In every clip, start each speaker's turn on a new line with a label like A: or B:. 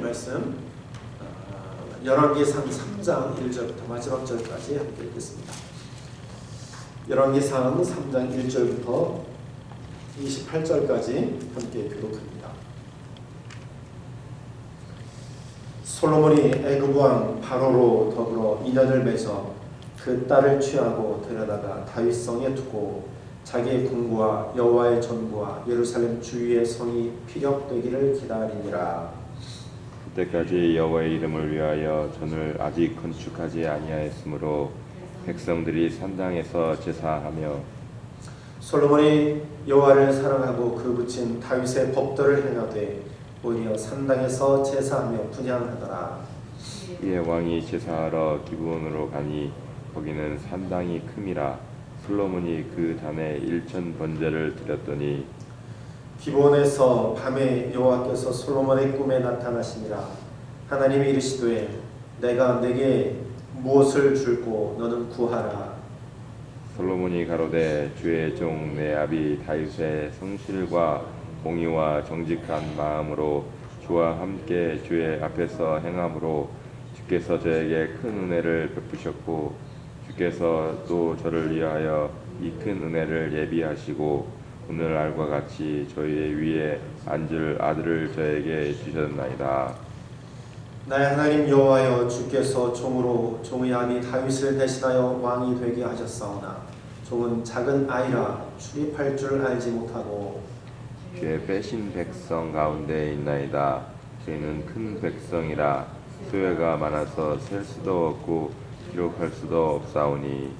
A: 말씀 어, 열왕기상 3장 1절부터 마지막 절까지 함께 읽겠습니다. 열왕기상 3장 1절부터 28절까지 함께 교독합니다. 솔로몬이 애굽 왕 바로로 더불어 인연을 맺어 그 딸을 취하고 데려다가 다윗 성에 두고 자기의 궁부와 여호와의 전구와 예루살렘 주위의 성이 피력되기를 기다리니라.
B: 그때까지 여호와의 이름을 위하여 전을 아직 건축하지 아니하였으므로 백성들이 산당에서 제사하며
A: 솔로몬이 여호와를 사랑하고 그 붙인 다윗의 법도를 행하되 오히려 산당에서 제사하며 분향하더라.
B: 이에 왕이 제사하러 기브온으로 가니 거기는 산당이 큼이라 솔로몬이 그 단에 일천 번제를 드렸더니
A: 기본에서 밤에 여호와께서 솔로몬의 꿈에 나타나시니라. 하나님이 이르시되 내가 내게 무엇을 줄고 너는 구하라.
B: 솔로몬이 가로되 주의 종 내 아비 다윗의 성실과 공의와 정직한 마음으로 주와 함께 주의 앞에서 행함으로 주께서 저에게 큰 은혜를 베푸셨고 주께서 또 저를 위하여 이 큰 은혜를 예비하시고 오늘 알과 같이 저희의 위에 앉을 아들을 저에게 주셨나이다.
A: 나의 하나님 여호와여 주께서 종으로 종의 아비 다윗을 대신하여 왕이 되게 하셨사오나 종은 작은 아이라 출입할 줄 알지 못하고
B: 주의 빼신 백성 가운데 있나이다. 저희는 큰 백성이라 수혜가 많아서 셀 수도 없고 기록할 수도 없사오니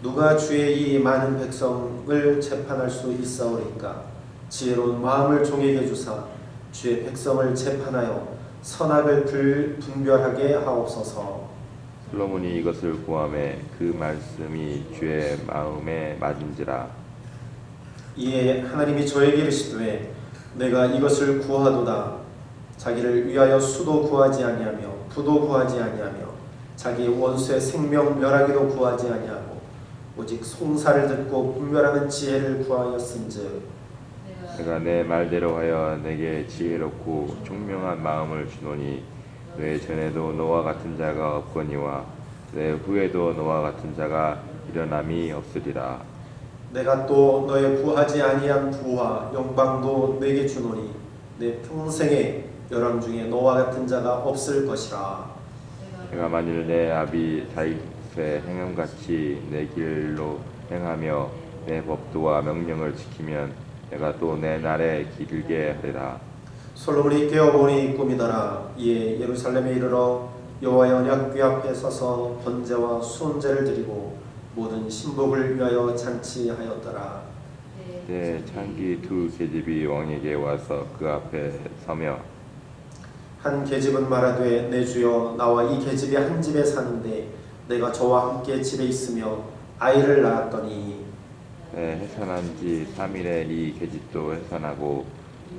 A: 누가 주의 이 많은 백성을 재판할 수 있사오리까? 지혜로운 마음을 종에게 주사 주의 백성을 재판하여 선악을 불 분별하게 하옵소서.
B: 솔로몬이 이것을 구함에 그 말씀이 주의 마음에 맞은지라.
A: 이에 하나님이 저에게 이르시되 내가 이것을 구하도다. 자기를 위하여 수도 구하지 아니하며 부도 구하지 아니하며 자기 원수의 생명 멸하기도 구하지 아니하고 오직 송사를 듣고 분별하는 지혜를 구하였은즉
B: 내가 내 말대로 하여 내게 지혜롭고 총명한 마음을 주노니 내 전에도 너와 같은 자가 없거니와 내 후에도 너와 같은 자가 일어남이 없으리라.
A: 내가 또 너의 구하지 아니한 부와 영광도 내게 주노니 내 평생에 열왕 중에 너와 같은 자가 없을 것이라.
B: 내가 만일 내 아비 다윗 의 행함같이 내 길로 행하며 내 법도와 명령을 지키면 내가 또 내 날에 길게 하리라.
A: 솔로몬이 깨어보니 꿈이더라. 이에 예루살렘에 이르러 여호와의 언약궤 앞에 서서 번제와 수은제를 드리고 모든 신복을 위하여 잔치하였더라.
B: 때 창기 두 계집이 왕에게 와서 그 앞에 서며
A: 한 계집은 말하되 내 주여 나와 이 계집이 한 집에 사는데 내가 저와 함께 집에 있으며 아이를 낳았더니
B: 내 해산한 지 3일에 이 계집도 해산하고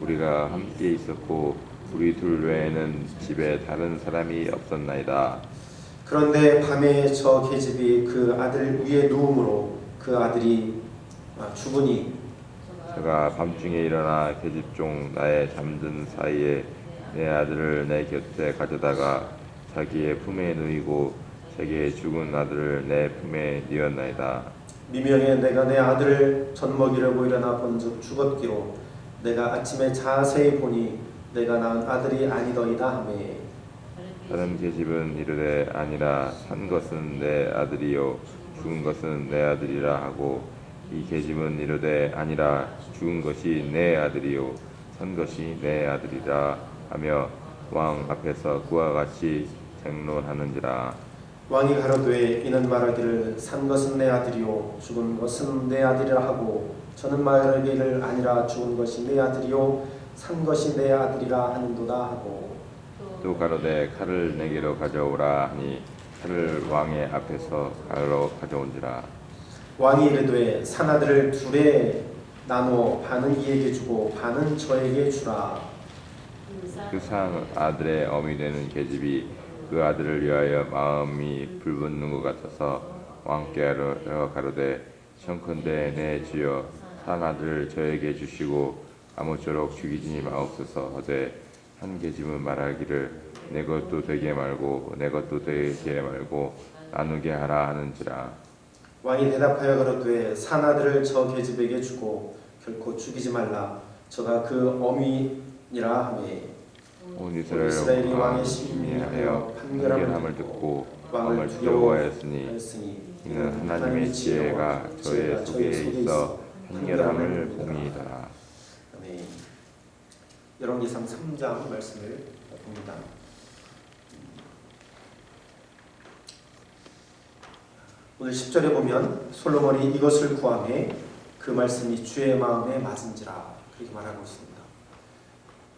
B: 우리가 함께 있었고 우리 둘 외에는 집에 다른 사람이 없었나이다.
A: 그런데 밤에 저 계집이 그 아들 위에 누움으로 그 아들이 아, 죽으니
B: 제가 밤중에 일어나 계집종 나의 잠든 사이에 내 아들을 내 곁에 가져다가 자기의 품에 누이고 자기의 죽은 아들을 내 품에 뉘었나이다.
A: 미명에 내가 내 아들을 젖먹이려고 일어나 본즉 죽었기로 내가 아침에 자세히 보니 내가 낳은 아들이 아니더이다 하매
B: 다른 계집은 이르되 아니라 산 것은 내 아들이요 죽은 것은 내 아들이라 하고 이 계집은 이르되 아니라 죽은 것이 내 아들이요 산 것이 내 아들이라 하며 왕 앞에서 그와 같이 생론하는지라
A: 왕이 가로되 이는 말하기를 산 것은 내 아들이요 죽은 것은 내 아들이라 하고 저는 말하기를 아니라 죽은 것이 내 아들이요 산 것이 내 아들이라 하는도다 하고.
B: 또 가로되 칼을 내게로 가져오라 하니 칼을 왕의 앞에서 가로 가져온지라.
A: 왕이 이르되 산 아들을 둘에 나누어 반은 이에게 주고 반은 저에게 주라.
B: 그상 아들의 어미 되는 계집이 그 아들을 위하여 마음이 불붙는 것 같아서 왕께로 가로되 청컨대 내 주여 산 아들을 저에게 주시고 아무쪼록 죽이지 마옵소서. 하되 한 계집은 말하기를 내 것도 되게 말고 내 것도 되게 말고 나누게 하라 하는지라.
A: 왕이 대답하여 가로되 사나들을 저 계집에게 주고 결코 죽이지 말라. 저가 그 어미니라 하매
B: 온
A: 이스라엘
B: 왕이
A: 심리하여 판결함을
B: 듣고
A: 왕을 두려워하였으니
B: 이는 하나님의 지혜가 저의 속에 있어 판결함을 봅니다.
A: 네. 열왕기상 3장 말씀을 봅니다. 오늘 10절에 보면 솔로몬이 이것을 구함에 그 말씀이 주의 마음에 맞은지라 그렇게 말하고 있습니다.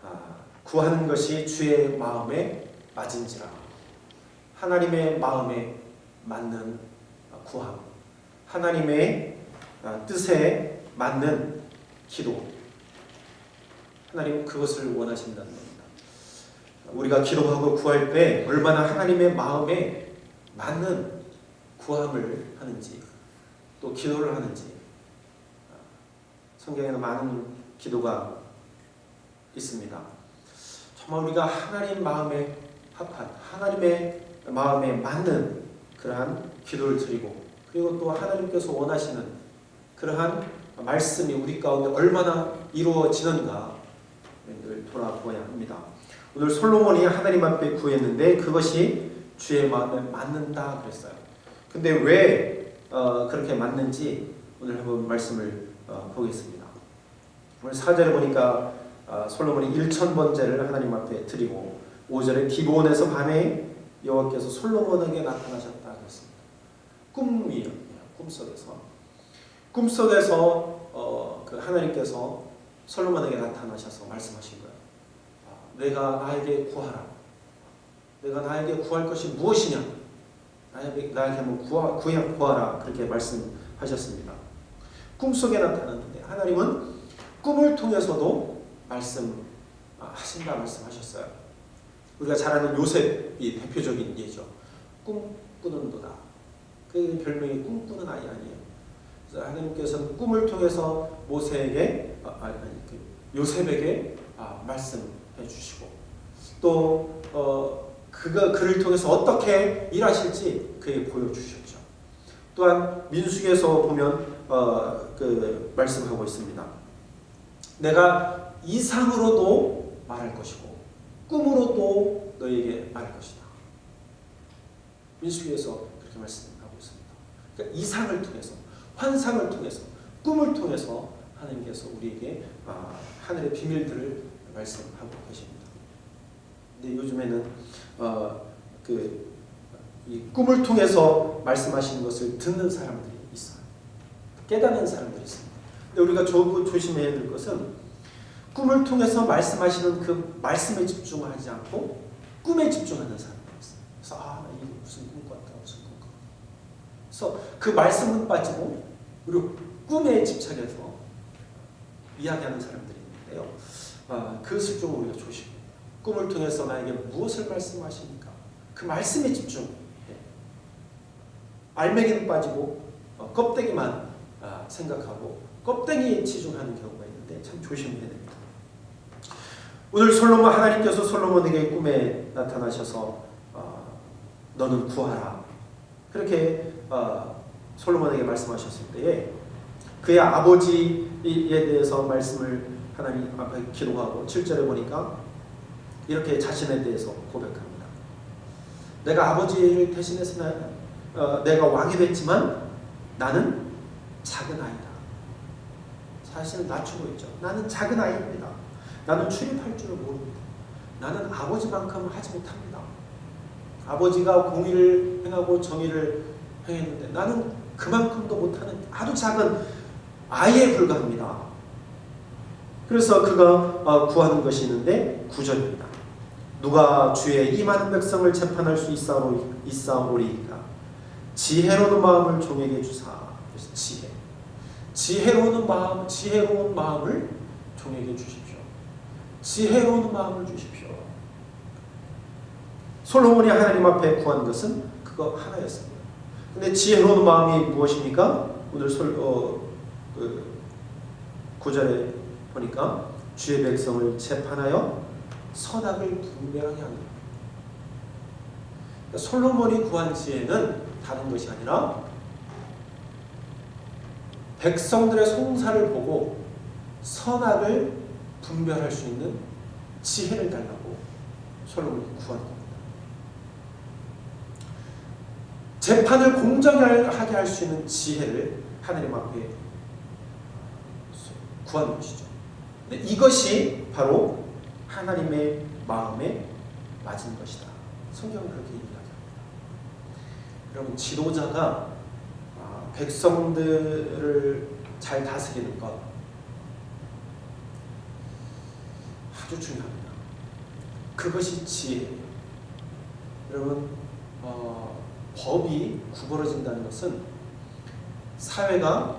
A: 아, 구하는 것이 주의 마음에 맞은지라 하나님의 마음에 맞는 구함 하나님의 아, 뜻에 맞는 기도 하나님 그것을 원하신다는 겁니다. 우리가 기도하고 구할 때 얼마나 하나님의 마음에 맞는 구함을 하는지 또 기도를 하는지 성경에는 많은 기도가 있습니다. 정말 우리가 하나님 마음에 합한 하나님의 마음에 맞는 그러한 기도를 드리고 그리고 또 하나님께서 원하시는 그러한 말씀이 우리 가운데 얼마나 이루어지는가 늘 돌아보아야 합니다. 오늘 솔로몬이 하나님 앞에 구했는데 그것이 주의 마음에 맞는다 그랬어요. 근데 왜 어, 그렇게 맞는지 오늘 한번 말씀을 어, 보겠습니다. 오늘 4절에 보니까 어, 솔로몬이 1천 번제를 하나님 앞에 드리고 5절에 기브온에서 밤에 여호와께서 솔로몬에게 나타나셨다 그랬습니다. 꿈이에요. 꿈속에서 꿈속에서 어, 그 하나님께서 솔로몬에게 나타나셔서 말씀하신 거예요. 아, 내가 나에게 구하라. 내가 나에게 구할 것이 무엇이냐? 나에게 나에게 한번 구하 구하 구하라 그렇게 말씀하셨습니다. 꿈속에 나타났는데 하나님은 꿈을 통해서도 말씀하신다 말씀하셨어요. 우리가 잘 아는 요셉이 대표적인 예죠. 꿈꾸는 도다. 그 별명이 꿈꾸는 아이 아니에요. 그래서 하나님께서는 꿈을 통해서 모세에게 아, 아니, 그 요셉에게 아, 말씀해 주시고 또 어, 그가 그를 통해서 어떻게 일하실지 그에게 보여주셨죠. 또한 민수기에서 보면 어, 그 말씀하고 있습니다. 내가 이상으로도 말할 것이고 꿈으로도 너에게 말할 것이다. 민수기에서 그렇게 말씀하고 있습니다. 그러니까 이상을 통해서 환상을 통해서 꿈을 통해서 하나님께서 우리에게 아, 하늘의 비밀들을 말씀하고 계십니다. 근데 요즘에는 어, 그이 꿈을 통해서 말씀하시는 것을 듣는 사람들이 있어요. 깨닫는 사람들이 있습니다. 근데 우리가 조, 조심해야 될 것은 꿈을 통해서 말씀하시는 그 말씀에 집중하지 않고 꿈에 집중하는 사람들이 있어요. 그래서 아, 이게 무슨 꿈 같다, 무슨 꿈 같다. 그래서 그 말씀은 빠지고 그리고 꿈에 집착해서 이야기하는 사람들이 있는데요. 아, 그것을 좀 우리가 조심해야 돼요. 꿈을 통해서 나에게 무엇을 말씀하시니까 그 말씀에 집중. 예. 알맹이는 빠지고 어, 껍데기만 아, 생각하고 껍데기에 치중하는 경우가 있는데 참 조심해야 됩니다. 오늘 솔로몬 하나님께서 솔로몬에게 꿈에 나타나셔서 어, 너는 구하라 그렇게 어, 솔로몬에게 말씀하셨을 때에 그의 아버지에 대해서 말씀을 하나님 앞에 기록하고 7절에 보니까 이렇게 자신에 대해서 고백합니다. 내가 아버지를 대신해서 나, 어, 내가 왕이 됐지만 나는 작은 아이다. 사실은 낮추고 있죠. 나는 작은 아이입니다. 나는 출입할 줄을 모릅니다. 나는 아버지만큼 하지 못합니다. 아버지가 공의를 행하고 정의를 행했는데 나는 그만큼도 못하는 아주 작은 아이에 불과합니다. 그래서 그가 어, 구하는 것이 있는데 구절입니다. 누가 주의 이 많은 백성을 재판할 수 있사오리, 있사오리이까 지혜로운 마음을 종에게 주사 그래서 지혜 지혜로운 마음 지혜로운 마음을 종에게 주십시오. 지혜로운 마음을 주십시오. 솔로몬이 하나님 앞에 구한 것은 그거 하나였습니다. 근데 지혜로운 마음이 무엇입니까? 오늘 솔, 어, 그 9절에 보니까 주의 백성을 재판하여 선악을 분별하게 하는. 그러니까 솔로몬이 구한 지혜는 다른 것이 아니라 백성들의 송사를 보고 선악을 분별할 수 있는 지혜를 달라고 솔로몬이 구한 겁니다. 재판을 공정하게 할 수 있는 지혜를 하나님 앞에 구하는 것이죠. 근데 이것이 바로 하나님의 마음에 맞은 것이다. 성경은 그렇게 이야기합니다. 여러분 지도자가 아, 백성들을 잘 다스리는 것 아주 중요합니다. 그것이 지혜예요. 여러분 어, 법이 구부러진다는 것은 사회가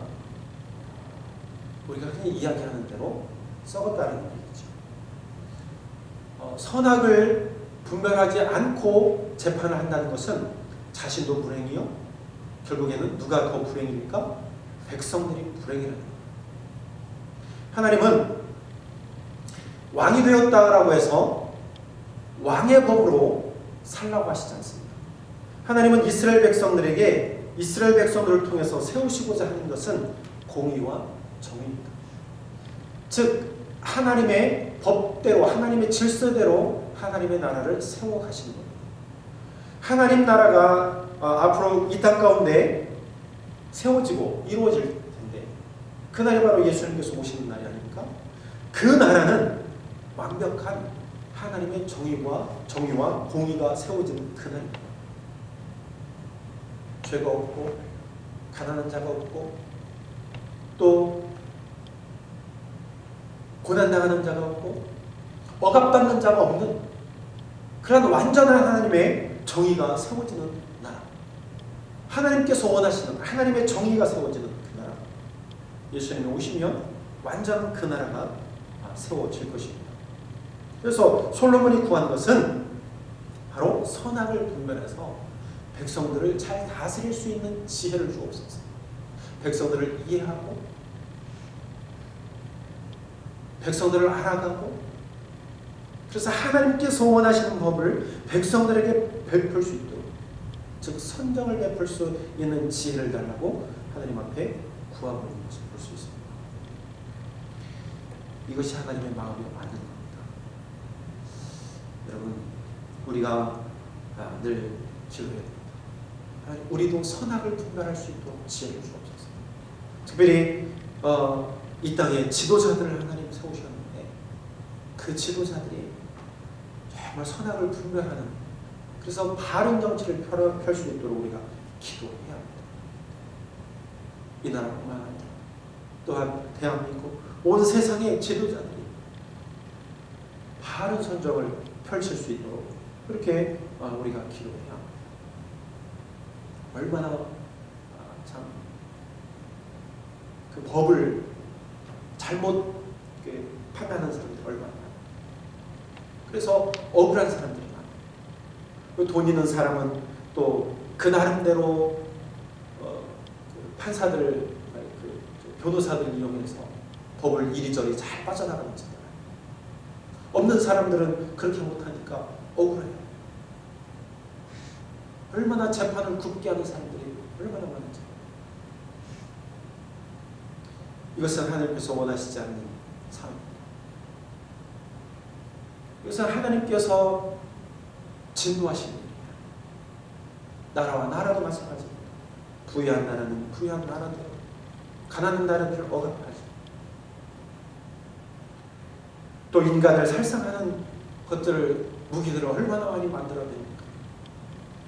A: 우리가 흔히 이야기하는 대로 썩었다는 얘기죠. 어, 선악을 분별하지 않고 재판을 한다는 것은 자신도 불행이요. 결국에는 누가 더 불행입니까? 백성들이 불행이라는 거예요. 하나님은 왕이 되었다라고 해서 왕의 법으로 살라고 하시지 않습니다. 하나님은 이스라엘 백성들에게 이스라엘 백성들을 통해서 세우시고자 하는 것은 공의와 정의입니다. 즉 하나님의 법대로 하나님의 질서대로 하나님의 나라를 세워 가시는 겁니다. 하나님 나라가 어, 앞으로 이 땅 가운데 세워지고 이루어질 텐데 그날이 바로 예수님께서 오시는 날이 아닙니까? 그 나라는 완벽한 하나님의 정의와 정의와 공의가 세워지는 그날입니다. 죄가 없고 가난한 자가 없고 또 고난당하는 자가 없고 억압받는 자가 없는 그런 완전한 하나님의 정의가 세워지는 나라 하나님께서 원하시는 하나님의 정의가 세워지는 그 나라 예수님이 오시면 완전한 그 나라가 세워질 것입니다 그래서 솔로몬이 구한 것은 바로 선악을 분별해서 백성들을 잘 다스릴 수 있는 지혜를 주옵소서 백성들을 이해하고 백성들을 알아가고 그래서 하나님께서 원하시는 법을 백성들에게 베풀 수 있도록 즉 선정을 베풀 수 있는 지혜를 달라고 하나님 앞에 구하고 있는 것을 볼 수 있습니다. 이것이 하나님의 마음에 맞는. 여러분 우리가 아, 늘 기도해야. 하나님, 우리도 선악을 분별할 수 있도록 지혜를 주옵소서. 특별히 어, 이 땅에 지도자들을 하나님 세우셨는데 그 지도자들이 정말 선악을 분별하는 그래서 바른 정치를 펼 수 있도록 우리가 기도해야 합니다. 이 나라뿐만 아니라 또한 대한민국 온 세상의 지도자들이 바른 선정을 펼칠 수 있도록 그렇게 어, 우리가 기도해야. 얼마나 아, 참그 법을 잘못 그 판단하는 사람들이 얼마나. 그래서 억울한 사람들이 많아요. 그돈 있는 사람은 또 그 나름대로 어, 그 판사들을 아니, 그 변호사들 이용해서 법을 이리저리 잘 빠져나가는 거잖아요. 없는 사람들은 그렇게 못하니까 억울해요. 얼마나 재판을 굽게 하는 사람들이 얼마나 많은지. 이것은 하나님께서 원하시지 않는 삶입니다. 이것은 하나님께서 진노하시는 일입니다. 나라와 나라도 마찬가지입니다. 부유한 나라는 부유한 나라대로, 가난한 나라들을 억압하지. 또 인간을 살상하는 것들을 무기들을 얼마나 많이 만들어냅니까?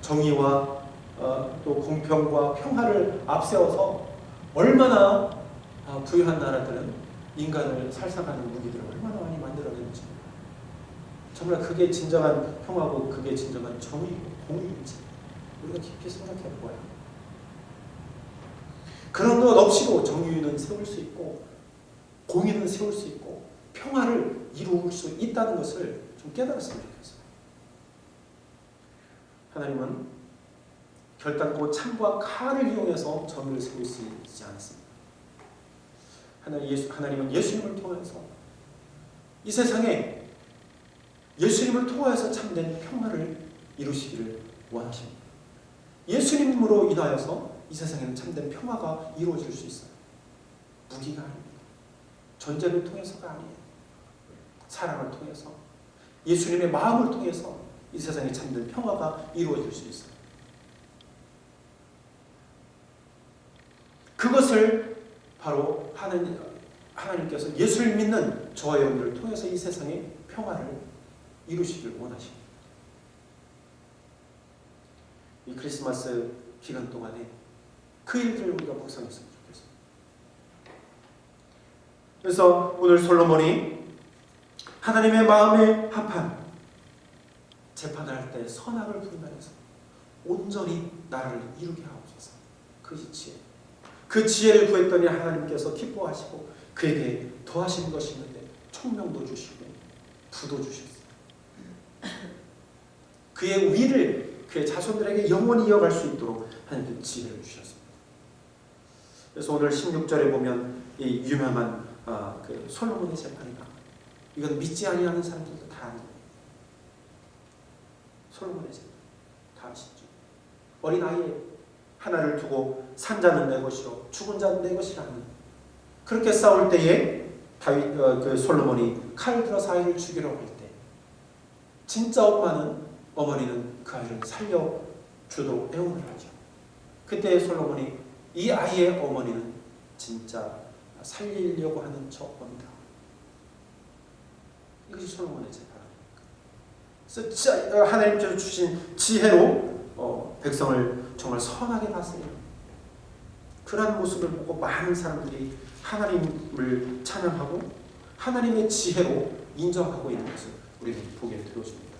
A: 정의와 어, 또 공평과 평화를 앞세워서 얼마나 아, 부유한 나라들은 인간을 살상하는 무기들을 얼마나 많이 만들어내는지 정말 그게 진정한 평화고 그게 진정한 정의고 공의인지 우리가 깊이 생각해 보아야. 그런 것 없이도 정의는 세울 수 있고 공의는 세울 수 있고 평화를 이룰 수 있다는 것을 좀 깨달았으면 좋겠어요. 하나님은 결단코 창과 칼을 이용해서 정의를 세울 수 있지 않습니다. 하나님 예수, 하나님은 예수님을 통해서 이 세상에 예수님을 통하여서 참된 평화를 이루시기를 원하십니다. 예수님으로 인하여서 이 세상에는 참된 평화가 이루어질 수 있어요. 무기가 아닙니다. 전쟁을 통해서가 아니에요. 사랑을 통해서 예수님의 마음을 통해서 이 세상에 참된 평화가 이루어질 수 있어요. 그것을 바로 하나님, 하나님께서 예수를 믿는 저와 여러분을 통해서 이 세상에 평화를 이루시길 원하십니다. 이 크리스마스 기간 동안에 그 일들을 우리가 묵상했으면 좋겠습니다. 그래서 오늘 솔로몬이 하나님의 마음에 합한 재판을 할 때 선악을 분별해서 온전히 나를 이루게 하옵소서. 그 지혜. 그 지혜를 구했더니 하나님께서 기뻐하시고 그에게 더하신 것이 있는데 총명도 주시고 부도 주셨어요. 그의 위를 그의 자손들에게 영원히 이어갈 수 있도록 하나님께 지혜를 주셨습니다. 그래서 오늘 16절에 보면 이 유명한 아, 그 솔로몬의 재판이다. 이건 믿지 아니하는 사람들도 다 아는 거예요. 솔로몬의 재판 다 아시죠? 어린 아이의 하나를 두고 산 자는 내 것이요 죽은 자는 내 것이라는 그렇게 싸울 때에 다윗 어, 그 솔로몬이 칼 들어서 아이를 죽이려고 할 때 진짜 엄마는 어머니는 그 아이를 살려 주도록 애원을 하죠. 그때 솔로몬이 이 아이의 어머니는 진짜 살리려고 하는 저 겁니다. 이것이 솔로몬의 재판입니다. 그래서 어, 하나님께서 주신 지혜로 어, 백성을 정말 선하게 다스려 그러한 모습을 보고 많은 사람들이 하나님을 찬양하고 하나님의 지혜로 인정하고 있는 것을 우리는 보게 되었습니다.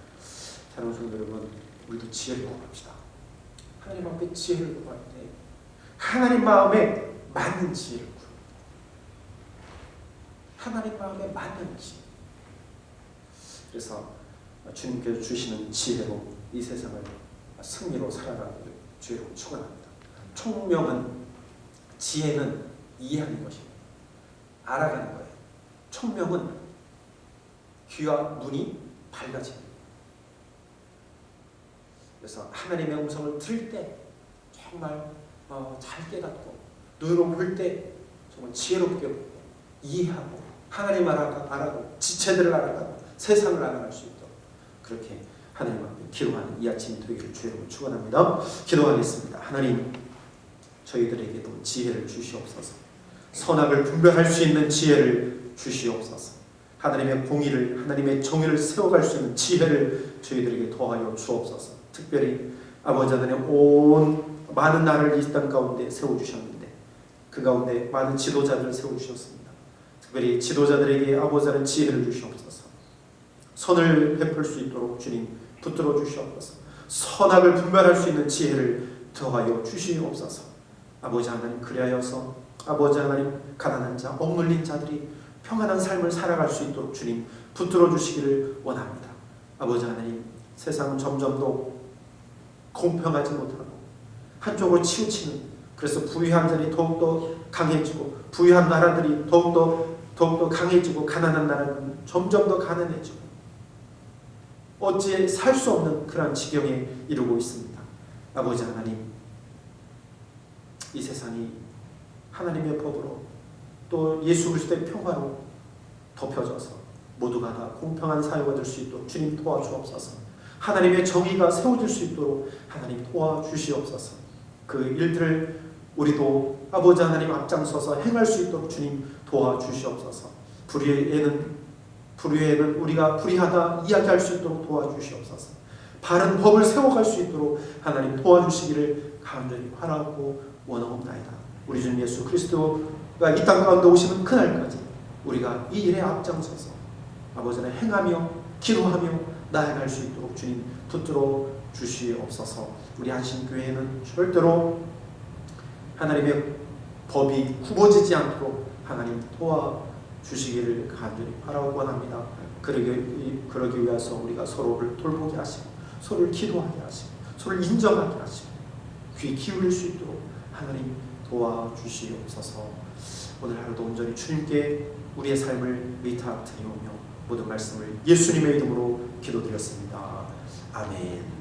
A: 사랑하는 성도 여러분, 우리도 지혜를 구합시다. 하나님 앞에 지혜를 구할 때 하나님 마음에 맞는 지혜를 구합니다. 하나님 마음에 맞는 지혜. 그래서 주님께서 주시는 지혜로 이 세상을 승리로 살아가는 주의로 축원합니다. 총명은 지혜는 이해하는 것입니다. 알아가는 거예요. 총명은 귀와 눈이 밝아집니다. 그래서 하나님의 음성을 들을 때 정말 어, 잘 깨닫고 눈으로 볼 때 정말 지혜롭게 보고 이해하고 하나님 알아가, 알아고 지체들을 알아가고 세상을 알아갈 수 있도록 그렇게 하나님 앞에 기도하는 이 아침 되기를 주여로 축원합니다. 기도하겠습니다. 하나님 저희들에게도 지혜를 주시옵소서. 선악을 분별할 수 있는 지혜를 주시옵소서. 하나님의 공의를 하나님의 정의를 세워갈 수 있는 지혜를 저희들에게 더하여 주옵소서. 특별히 아버지 하나님 온 많은 나라를 이 땅 가운데 세워 주셨는데 그 가운데 많은 지도자들을 세워 주셨습니다. 특별히 지도자들에게 아버지 하나님 지혜를 주시옵소서. 선을 베풀 수 있도록 주님 붙들어 주시옵소서. 선악을 분별할 수 있는 지혜를 더하여 주시옵소서. 아버지 하나님 그리하여서 아버지 하나님 가난한 자, 억눌린 자들이 평안한 삶을 살아갈 수 있도록 주님 붙들어 주시기를 원합니다. 아버지 하나님 세상은 점점 더 공평하지 못하고 한쪽으로 치우치는 그래서 부유한 자들이 더욱더 강해지고 부유한 나라들이 더욱더 더욱더 강해지고 가난한 나라는 점점 더 가난해지고 어찌 살 수 없는 그러한 지경에 이르고 있습니다. 아버지 하나님 이 세상이 하나님의 법으로 또 예수 그리스도의 평화로 덮여져서 모두가 다 공평한 사회가 될수 있도록 주님 도와주옵소서. 하나님의 정의가 세워질 수 있도록 하나님 도와주시옵소서. 그 일들을 우리도 아버지 하나님 앞장서서 행할 수 있도록 주님 도와주시옵소서. 불의에는 불의에는 우리가 불의하다 이야기할 수 있도록 도와주시옵소서. 바른 법을 세워갈 수 있도록 하나님 도와주시기를 간절히 바라고 원하옵나이다. 우리 주 예수 그리스도가 이 땅 가운데 오시는 그날까지 우리가 이 일에 앞장서서 아버지를 행하며 기도하며 나아갈 수 있도록 주님 붙들어 주시옵소서. 우리 한신교회는 절대로 하나님의 법이 굽어지지 않도록 하나님 도와 주시기를 간절히 바라고 원합니다. 그러기, 그러기 위해서 우리가 서로를 돌보게 하시고 서로를 기도하게 하시고 서로를 인정하게 하시고 귀 기울일 수 있도록 하나님 도와주시옵소서. 오늘 하루도 온전히 주님께 우리의 삶을 의탁드리오며 모든 말씀을 예수님의 이름으로 기도드렸습니다. 아멘.